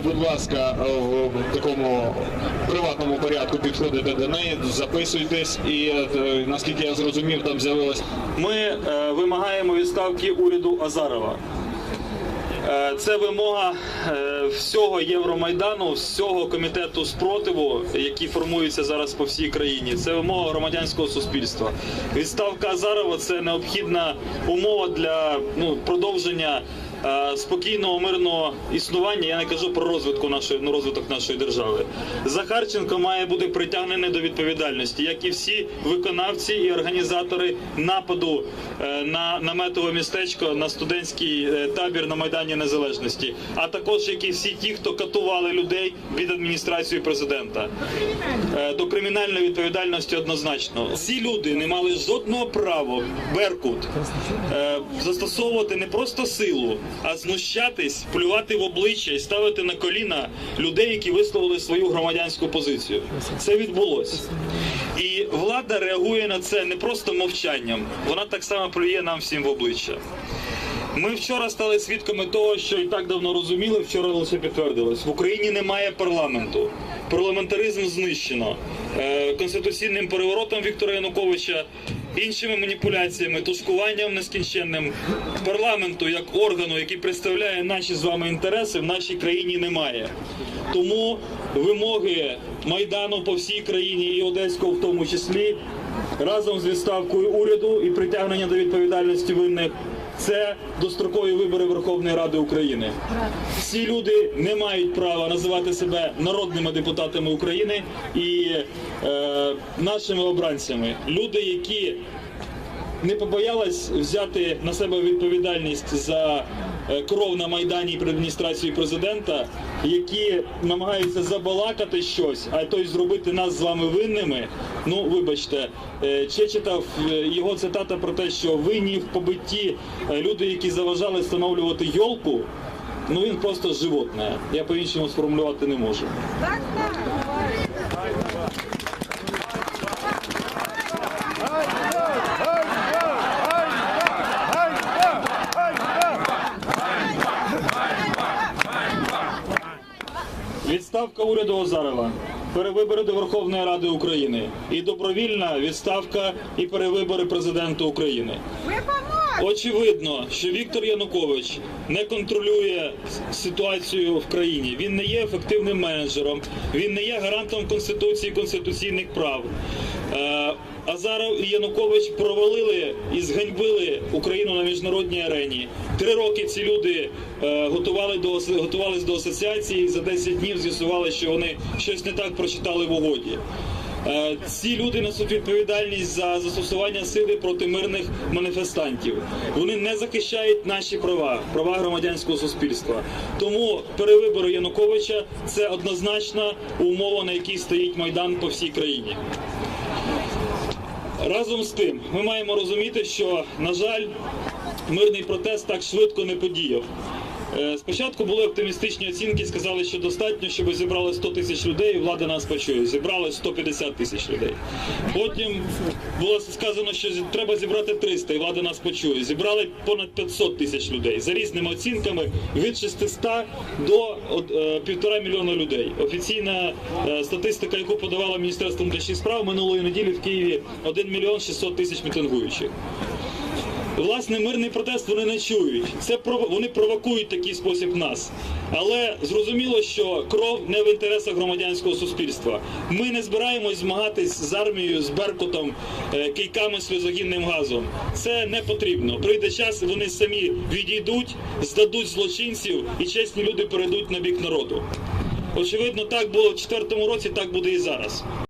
будь ласка, е, в такому приватному порядку підходите до неї, записуйтесь, і е, наскільки я зрозумів, там з'явилась Ми е, вимагаємо відставки уряду Азарова. Е, Це вимога е, всього Євромайдану, всього комітету спротиву, який формується зараз по всій країні. Це вимога громадянського суспільства. Відставка Азарова це необхідна умова для ну, продовження е, спокійного мирного існування. Я не кажу про розвитку нашої ну, розвиток нашої держави. Захарченко має бути притягнений до відповідальності, як і всі виконавці і організатори нападу е, на наметове містечко на студентський е, табір на майдані Незалежності, а також як і всі ті, хто катували людей від адміністрації президента. Е, До кримінальної відповідальності однозначно. Ці люди не мали жодного права Беркут е, застосовувати не просто силу, а знущатись, плювати в обличчя і ставити на коліна людей, які висловили свою громадянську позицію. Це відбулося. І влада реагує на це не просто мовчанням, вона так само плює нам всім в обличчя. Ми вчора стали свідками того, що і так давно розуміли, вчора лише підтвердилось. В Україні немає парламенту. Парламентаризм знищено Е, конституційним переворотом Віктора Януковича, іншими маніпуляціями, тушкуванням нескінченним. Парламенту як органу, який представляє наші з вами інтереси, в нашій країні немає. Тому вимоги майдану по всій країні і Одеського в тому числі разом з відставкою уряду і притягнення до відповідальності винних. Це дострокові вибори Верховної Ради України. Ці люди не мають права називати себе народними депутатами України і е, нашими обранцями. Люди, які не побоялись взяти на себе відповідальність за е, кров на майдані і перед адміністрацією президента, які намагаються забалакати щось, а то й зробити нас з вами винними. Ну вибачте, е, ще читав е, його цитата про те, що винні в побитті люди, які заважали встановлювати йолку. Ну він просто животне. Я по-іншому сформулювати не можу. Відставка уряду Озарова, перевибори до Верховної Ради України і добровільна відставка і перевибори президента України. Очевидно, що Віктор Янукович не контролює ситуацію в країні. Він не є ефективним менеджером, він не є гарантом конституції і конституційних прав. Е, Азаров і Янукович провалили і зганьбили Україну на міжнародній арені. Три роки ці люди е, готували до готувались до асоціації. і За 10 днів з'ясували, що вони щось не так прочитали в угоді. Е, Ці люди несуть відповідальність за застосування сили проти мирних маніфестантів. Вони не захищають наші права, права громадянського суспільства. Тому перевибори Януковича це однозначна умова, на якій стоїть майдан по всій країні. Разом з тим, ми маємо розуміти, що, на жаль, мирний протест так швидко не подіяв. Е, Спочатку були оптимістичні оцінки, сказали, що достатньо, щоб зібрали 100 тисяч людей, і влада нас почує. Зібрали 150 тисяч людей. Потім було сказано, що треба зібрати 300, і влада нас почує. Зібрали понад 500 тисяч людей за різними оцінками від 600 до е, півтора мільйона людей. Офіційна е, статистика, яку подавало Міністерство внутрішніх справ минулої неділі в Києві 1 мільйон 600 тисяч мітингуючих. Власне, мирний протест вони не чують. Це вони провокують такий спосіб нас. Але зрозуміло, що кров не в інтересах громадянського суспільства. Ми не збираємось змагатись з армією, з беркутом, е, кийками сльозогінним газом. Це не потрібно. Прийде час, вони самі відійдуть, здадуть злочинців, і чесні люди перейдуть на бік народу. Очевидно, так було в 2004 році, так буде і зараз.